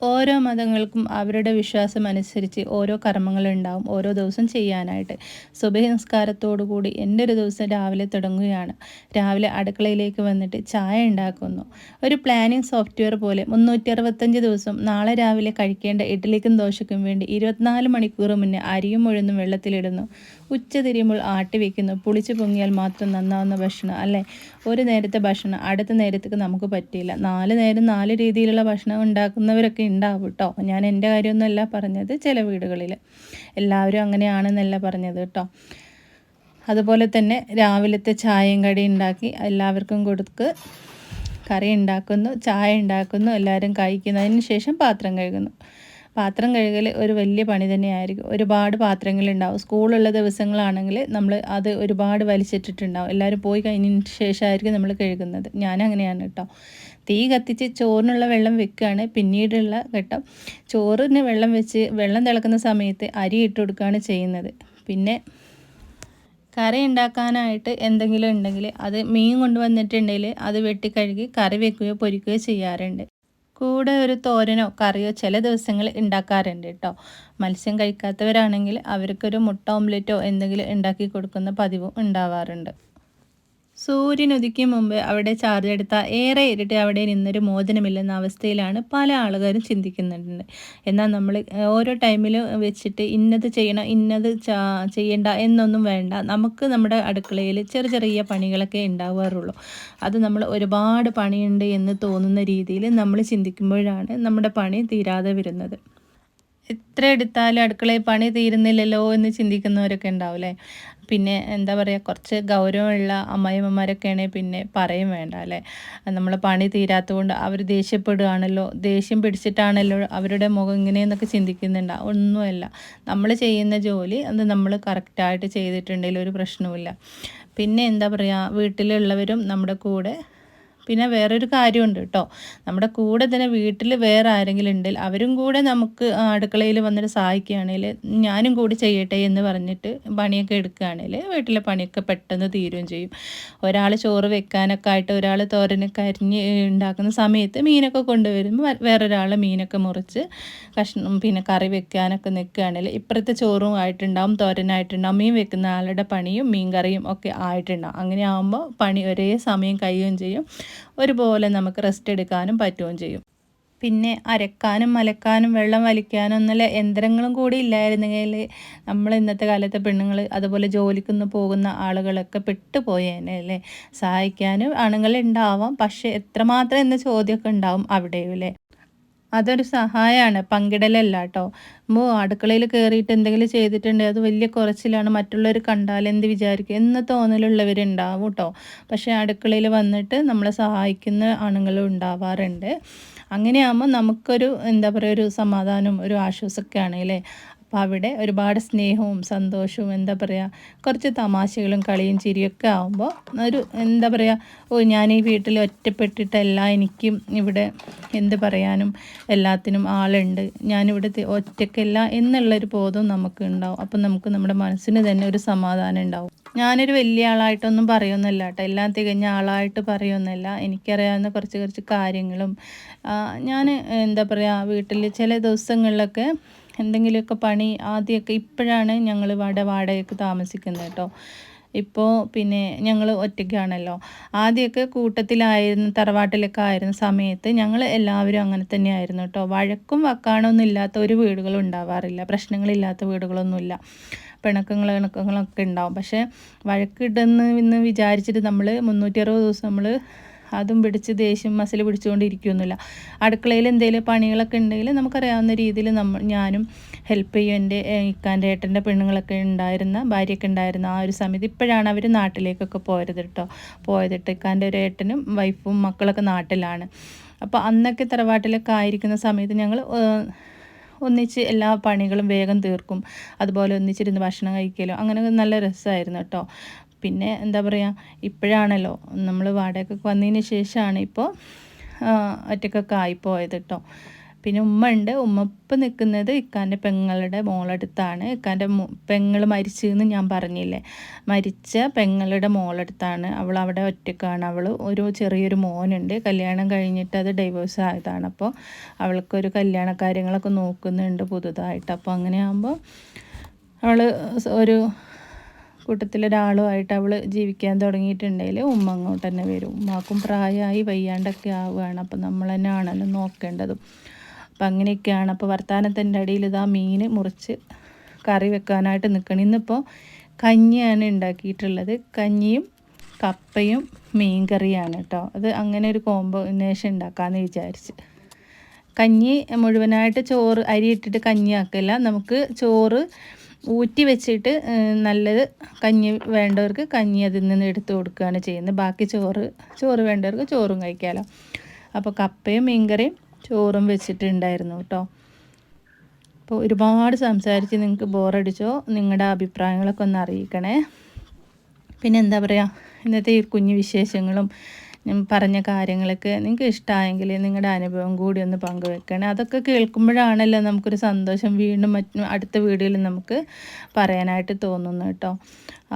ഓരോ മതങ്ങൾക്കും അവരുടെ വിശ്വാസം അനുസരിച്ച് ഓരോ കർമ്മങ്ങളുണ്ടാവും ഓരോ ദിവസം ചെയ്യാനായിട്ട്. സുബഹി കൂടി എന്റെ ഒരു ദിവസം രാവിലെ തുടങ്ങുകയാണ്. രാവിലെ അടുക്കളയിലേക്ക് വന്നിട്ട് ചായ ഉണ്ടാക്കുന്നു. ഒരു പ്ലാനിങ് സോഫ്റ്റ്വെയർ പോലെ മുന്നൂറ്റി അറുപത്തഞ്ച് ദിവസം നാളെ രാവിലെ കഴിക്കേണ്ട ഇഡ്ഡലിക്കും ദോശയ്ക്കും വേണ്ടി ഇരുപത്തിനാല് മണിക്കൂർ മുന്നേ അരിയും ഉഴുന്നും വെള്ളത്തിലിടുന്നു. ഉച്ച തിരിയുമ്പോൾ ആട്ടി വെക്കുന്നു. പുളിച്ച് പൊങ്ങിയാൽ മാത്രം നന്നാവുന്ന ഭക്ഷണം അല്ലേ? ഒരു നേരത്തെ ഭക്ഷണം അടുത്ത നേരത്തേക്ക് നമുക്ക് പറ്റിയില്ല. നാല് നേരം നാല് രീതിയിലുള്ള ഭക്ഷണം ഉണ്ടാക്കുന്നവരൊക്കെ ഉണ്ടാവും കേട്ടോ ഞാൻ എന്റെ കാര്യമൊന്നുമല്ല പറഞ്ഞത് ചില വീടുകളിൽ എല്ലാവരും അങ്ങനെയാണെന്നല്ല പറഞ്ഞത് കേട്ടോ അതുപോലെ തന്നെ രാവിലത്തെ ചായയും കടി ഉണ്ടാക്കി എല്ലാവർക്കും കൊടുക്ക് കറി ഉണ്ടാക്കുന്നു ചായ ഉണ്ടാക്കുന്നു എല്ലാവരും കഴിക്കുന്നതിന് ശേഷം പാത്രം കഴുകുന്നു. പാത്രം കഴുകൽ ഒരു വലിയ പണി തന്നെയായിരിക്കും. ഒരുപാട് പാത്രങ്ങളുണ്ടാവും. സ്കൂളുള്ള ദിവസങ്ങളാണെങ്കിൽ നമ്മൾ അത് ഒരുപാട് വലിച്ചിട്ടിട്ടുണ്ടാവും. എല്ലാവരും പോയി കഴിഞ്ഞതിന് ശേഷമായിരിക്കും നമ്മൾ കഴുകുന്നത്. ഞാൻ അങ്ങനെയാണ് കേട്ടോ. തീ കത്തിച്ച് ചോറിനുള്ള വെള്ളം വെക്കുകയാണ്. പിന്നീടുള്ള ഘട്ടം ചോറിന് വെള്ളം വെച്ച് വെള്ളം തിളക്കുന്ന സമയത്ത് അരി ഇട്ട് കൊടുക്കുകയാണ് ചെയ്യുന്നത്. പിന്നെ കറി ഉണ്ടാക്കാനായിട്ട് എന്തെങ്കിലും ഉണ്ടെങ്കിൽ അത് മീൻ കൊണ്ടുവന്നിട്ടുണ്ടെങ്കിൽ അത് വെട്ടിക്കഴുകി കറി വെക്കുകയോ പൊരിക്കുകയോ ചെയ്യാറുണ്ട്. കൂടെ ഒരു തോരനോ കറിയോ ചില ദിവസങ്ങൾ ഉണ്ടാക്കാറുണ്ട് കേട്ടോ. മത്സ്യം കഴിക്കാത്തവരാണെങ്കിൽ അവർക്കൊരു മുട്ട ഓംലെറ്റോ എന്തെങ്കിലും ഉണ്ടാക്കി കൊടുക്കുന്ന പതിവും ഉണ്ടാവാറുണ്ട്. സൂര്യൻ ഉദിക്കും മുമ്പ് അവിടെ ചാർജ് എടുത്താൽ ഏറെ ഇരുട്ട് അവിടെ നിന്നൊരു മോചനമില്ലെന്ന അവസ്ഥയിലാണ് പല ആളുകാരും ചിന്തിക്കുന്നുണ്ട്. എന്നാൽ നമ്മൾ ഓരോ ടൈമിലും വെച്ചിട്ട് ഇന്നത് ചെയ്യണം ഇന്നത് ചെയ്യണ്ട എന്നൊന്നും വേണ്ട. നമുക്ക് നമ്മുടെ അടുക്കളയിൽ ചെറിയ ചെറിയ പണികളൊക്കെ ഉണ്ടാവാറുള്ളൂ. അത് നമ്മൾ ഒരുപാട് പണിയുണ്ട് എന്ന് തോന്നുന്ന രീതിയിൽ നമ്മൾ ചിന്തിക്കുമ്പോഴാണ് നമ്മുടെ പണി തീരാതെ വരുന്നത്. എത്ര എടുത്താലും അടുക്കളയിൽ പണി തീരുന്നില്ലല്ലോ എന്ന് ചിന്തിക്കുന്നവരൊക്കെ ഉണ്ടാവും അല്ലേ? പിന്നെ എന്താ പറയുക കുറച്ച് ഗൗരവമുള്ള അമ്മായിമ്മമാരൊക്കെ ആണെങ്കിൽ പിന്നെ പറയും വേണ്ട അല്ലേ? നമ്മൾ പണി തീരാത്തതുകൊണ്ട് അവർ ദേഷ്യപ്പെടുകയാണല്ലോ ദേഷ്യം പിടിച്ചിട്ടാണല്ലോ അവരുടെ മുഖം ഇങ്ങനെയെന്നൊക്കെ ചിന്തിക്കുന്നുണ്ട്. ഒന്നുമല്ല നമ്മൾ ചെയ്യുന്ന ജോലി അത് നമ്മൾ കറക്റ്റായിട്ട് ചെയ്തിട്ടുണ്ടെങ്കിൽ ഒരു പ്രശ്നവുമില്ല. പിന്നെ എന്താ പറയുക വീട്ടിലുള്ളവരും നമ്മുടെ കൂടെ പിന്നെ വേറൊരു കാര്യമുണ്ട് കേട്ടോ. നമ്മുടെ കൂടെ തന്നെ വീട്ടിൽ വേറെ ആരെങ്കിലും ഉണ്ടെങ്കിൽ അവരും കൂടെ നമുക്ക് അടുക്കളയിൽ വന്നിട്ട് സഹായിക്കുകയാണെങ്കിൽ ഞാനും കൂടി ചെയ്യട്ടെ എന്ന് പറഞ്ഞിട്ട് പണിയൊക്കെ എടുക്കുകയാണെങ്കിൽ വീട്ടിലെ പണിയൊക്കെ പെട്ടെന്ന് തീരുകയും ചെയ്യും. ഒരാൾ ചോറ് വെക്കാനൊക്കെ ആയിട്ട് ഒരാൾ തോരനൊക്കെ അരിഞ്ഞ് ഉണ്ടാക്കുന്ന സമയത്ത് മീനൊക്കെ കൊണ്ടുവരുമ്പോൾ വേറൊരാൾ മീനൊക്കെ മുറിച്ച് കഷ്ണം പിന്നെ കറി വെക്കാനൊക്കെ നിൽക്കുകയാണെങ്കിൽ ഇപ്പുറത്തെ ചോറും ആയിട്ടുണ്ടാവും തോരനായിട്ടുണ്ടാവും മീൻ വെക്കുന്ന ആളുടെ പണിയും മീൻ കറിയും ഒക്കെ ആയിട്ടുണ്ടാവും. അങ്ങനെ ആകുമ്പോൾ പണി ഒരേ സമയം കഴിയുകയും ചെയ്യും. ഒരുപോലെ നമുക്ക് റെസ്റ്റ് എടുക്കാനും പറ്റുകയും ചെയ്യും. പിന്നെ അരക്കാനും മലക്കാനും വെള്ളം വലിക്കാനും എന്നുള്ള യന്ത്രങ്ങളും കൂടി ഇല്ലായിരുന്നെങ്കിൽ നമ്മൾ ഇന്നത്തെ കാലത്തെ പെണ്ണുങ്ങൾ അതുപോലെ ജോലിക്കൊന്ന് പോകുന്ന ആളുകളൊക്കെ പെട്ടുപോയേനെ അല്ലേ? സഹായിക്കാനും ആണുങ്ങൾ ഉണ്ടാവാം. പക്ഷേ എത്രമാത്രം എന്ന ചോദ്യമൊക്കെ ഉണ്ടാവും അവിടെയും അല്ലേ? അതൊരു സഹായമാണ് പങ്കിടലല്ല കേട്ടോ നമ്മൾ അടുക്കളയിൽ കയറിയിട്ട് എന്തെങ്കിലും ചെയ്തിട്ടുണ്ടെങ്കിൽ അത് വലിയ കുറച്ചിലാണ്. മറ്റുള്ളവർ കണ്ടാൽ എന്ത് വിചാരിക്കും? എന്ന് തോന്നലുള്ളവരുണ്ടാവും കേട്ടോ പക്ഷേ അടുക്കളയിൽ വന്നിട്ട് നമ്മളെ സഹായിക്കുന്ന ആണുങ്ങളും ഉണ്ടാവാറുണ്ട്. അങ്ങനെയാകുമ്പോൾ നമുക്കൊരു എന്താ പറയുക ഒരു സമാധാനം ഒരു ആശ്വാസമൊക്കെ ആണല്ലേ? അപ്പോൾ അവിടെ ഒരുപാട് സ്നേഹവും സന്തോഷവും എന്താ പറയുക കുറച്ച് തമാശകളും കളിയും ചിരിയൊക്കെ ആകുമ്പോൾ ഒരു എന്താ പറയുക ഓ ഞാൻ ഈ വീട്ടിൽ ഒറ്റപ്പെട്ടിട്ടല്ല എനിക്കും ഇവിടെ എന്ത് പറയാനും എല്ലാത്തിനും ആളുണ്ട് ഞാനിവിടെ ഒറ്റയ്ക്കല്ല എന്നുള്ളൊരു ബോധം നമുക്ക് ഉണ്ടാവും. അപ്പം നമുക്ക് നമ്മുടെ മനസ്സിന് തന്നെ ഒരു സമാധാനം ഉണ്ടാവും. ഞാനൊരു വലിയ ആളായിട്ടൊന്നും പറയുന്നില്ല കേട്ടോ. എല്ലാം തികഞ്ഞ ആളായിട്ട് പറയുന്നില്ല എനിക്കറിയാവുന്ന കുറച്ച് കുറച്ച് കാര്യങ്ങളും ഞാൻ എന്താ പറയുക വീട്ടിൽ ചില ദിവസങ്ങളിലൊക്കെ എന്തെങ്കിലുമൊക്കെ പണി ആദ്യമൊക്കെ ഇപ്പോഴാണ് ഞങ്ങൾ ഇവിടെ വാടകയ്ക്ക് താമസിക്കുന്നത് കേട്ടോ. ഇപ്പോൾ പിന്നെ ഞങ്ങൾ ഒറ്റയ്ക്കാണല്ലോ. ആദ്യമൊക്കെ കൂട്ടത്തിലായിരുന്നു തറവാട്ടിലൊക്കെ ആയിരുന്ന സമയത്ത് ഞങ്ങൾ എല്ലാവരും അങ്ങനെ തന്നെയായിരുന്നു കേട്ടോ. വഴക്കും വക്കാണൊന്നും ഇല്ലാത്ത ഒരു വീടുകളും ഉണ്ടാവാറില്ല. പ്രശ്നങ്ങളില്ലാത്ത വീടുകളൊന്നുമില്ല. പിണക്കങ്ങൾ ഇണക്കങ്ങളൊക്കെ ഉണ്ടാവും. പക്ഷേ വഴക്കിടുന്നു എന്ന് വിചാരിച്ചിട്ട് നമ്മൾ മുന്നൂറ്റി അറുപത് ദിവസം നമ്മൾ അതും പിടിച്ച് ദേഷ്യം മസിൽ പിടിച്ചുകൊണ്ടിരിക്കുകയൊന്നുമില്ല അടുക്കളയിൽ എന്തെങ്കിലും പണികളൊക്കെ ഉണ്ടെങ്കിൽ നമുക്കറിയാവുന്ന രീതിയിൽ നമ്മൾ ഞാനും ഹെൽപ്പ് ചെയ്യും. എന്റെ ഇക്കാന്റെ ഏട്ടന്റെ പെണ്ണുങ്ങളൊക്കെ ഉണ്ടായിരുന്ന ഭാര്യയൊക്കെ ഉണ്ടായിരുന്ന ആ ഒരു സമയത്ത് ഇപ്പോഴാണ് അവർ നാട്ടിലേക്കൊക്കെ പോയത് കേട്ടോ പോയത് ഇക്കാന്റെ ഒരു ഏട്ടനും വൈഫും മക്കളൊക്കെ നാട്ടിലാണ്. അപ്പോൾ അന്നൊക്കെ തറവാട്ടിലൊക്കെ ആയിരിക്കുന്ന സമയത്ത് ഞങ്ങൾ ഒന്നിച്ച് എല്ലാ പണികളും വേഗം തീർക്കും. അതുപോലെ ഒന്നിച്ചിരുന്ന് ഭക്ഷണം കഴിക്കലും. അങ്ങനെ നല്ല രസമായിരുന്നു കേട്ടോ പിന്നെ എന്താ പറയുക ഇപ്പോഴാണല്ലോ നമ്മൾ വാടകയ്ക്ക് വന്നതിന് ശേഷമാണ് ഇപ്പോൾ ഒറ്റക്കൊക്കെ ആയിപ്പോയത് കേട്ടോ പിന്നെ ഉമ്മ ഉണ്ട്. ഉമ്മ ഇപ്പം നിൽക്കുന്നത് ഇക്കാന്റെ പെങ്ങളുടെ മോളടുത്താണ്. ഇക്കാന്റെ പെങ്ങൾ മരിച്ചു എന്ന് ഞാൻ പറഞ്ഞില്ലേ? മരിച്ച പെങ്ങളുടെ മോളടുത്താണ്. അവൾ അവിടെ ഒറ്റക്കാണ്. അവൾ ഒരു ചെറിയൊരു മോനുണ്ട്. കല്യാണം കഴിഞ്ഞിട്ട് അത് ഡൈവേഴ്സ് ആയതാണ്. അപ്പോൾ അവൾക്കൊരു കല്യാണ കാര്യങ്ങളൊക്കെ നോക്കുന്നുണ്ട് പുതുതായിട്ട്. അപ്പോൾ അങ്ങനെ അങ്ങനെയാകുമ്പോൾ അവൾ ഒരു കൂട്ടത്തിലൊരാളുമായിട്ട് അവൾ ജീവിക്കാൻ തുടങ്ങിയിട്ടുണ്ടെങ്കിൽ ഉമ്മ അങ്ങോട്ട് തന്നെ വരും. ഉമ്മാക്കും പ്രായമായി വയ്യാണ്ടൊക്കെ ആവുകയാണ്. അപ്പം നമ്മൾ തന്നെ ആണല്ലോ നോക്കേണ്ടതും. അപ്പം അങ്ങനെയൊക്കെയാണ്. അപ്പോൾ വർത്തമാനത്തിന്റെ അടിയിൽ ഇതാ മീൻ മുറിച്ച് കറി വെക്കാനായിട്ട് നിൽക്കണം ഇന്നിപ്പോൾ കഞ്ഞിയാണ് ഉണ്ടാക്കിയിട്ടുള്ളത്. കഞ്ഞിയും കപ്പയും മീൻ കറിയാണ് കേട്ടോ. അത് അങ്ങനെ ഒരു കോമ്പിനേഷൻ ഉണ്ടാക്കാമെന്ന് വിചാരിച്ച്. കഞ്ഞി മുഴുവനായിട്ട് ചോറ് അരി ഇട്ടിട്ട് കഞ്ഞി ആക്കില്ല നമുക്ക് ചോറ് ഊറ്റി വെച്ചിട്ട് നല്ലത് കഞ്ഞി വേണ്ടവർക്ക് കഞ്ഞി അതിൽ നിന്ന് എടുത്ത് കൊടുക്കുകയാണ് ചെയ്യുന്നത്. ബാക്കി ചോറ് ചോറ് വേണ്ടവർക്ക് ചോറും കഴിക്കാമല്ലോ അപ്പോൾ കപ്പയും മീൻകറിയും ചോറും വെച്ചിട്ടുണ്ടായിരുന്നു കേട്ടോ. അപ്പോൾ ഒരുപാട് സംസാരിച്ച് നിങ്ങൾക്ക് ബോറടിച്ചോ? നിങ്ങളുടെ അഭിപ്രായങ്ങളൊക്കെ ഒന്ന് അറിയിക്കണേ. പിന്നെ എന്താ പറയുക ഇന്നത്തെ ഈ കുഞ്ഞു വിശേഷങ്ങളും പറഞ്ഞ കാര്യങ്ങളൊക്കെ നിങ്ങൾക്ക് ഇഷ്ടമായെങ്കിൽ നിങ്ങളുടെ അനുഭവം കൂടി ഒന്ന് പങ്കുവെക്കണം. അതൊക്കെ കേൾക്കുമ്പോഴാണല്ലോ നമുക്കൊരു സന്തോഷം വീണ്ടും മറ്റും അടുത്ത വീഡിയോയിൽ നമുക്ക് പറയാനായിട്ട് തോന്നുന്നു കേട്ടോ.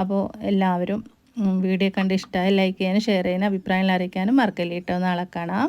അപ്പോൾ എല്ലാവരും വീഡിയോ കണ്ട് ഇഷ്ടമായി ലൈക്ക് ചെയ്യാനും ഷെയർ ചെയ്യാനും അഭിപ്രായങ്ങൾ അറിയിക്കാനും മറക്കല്ലേ കേട്ടോ. നാളെ കാണാം.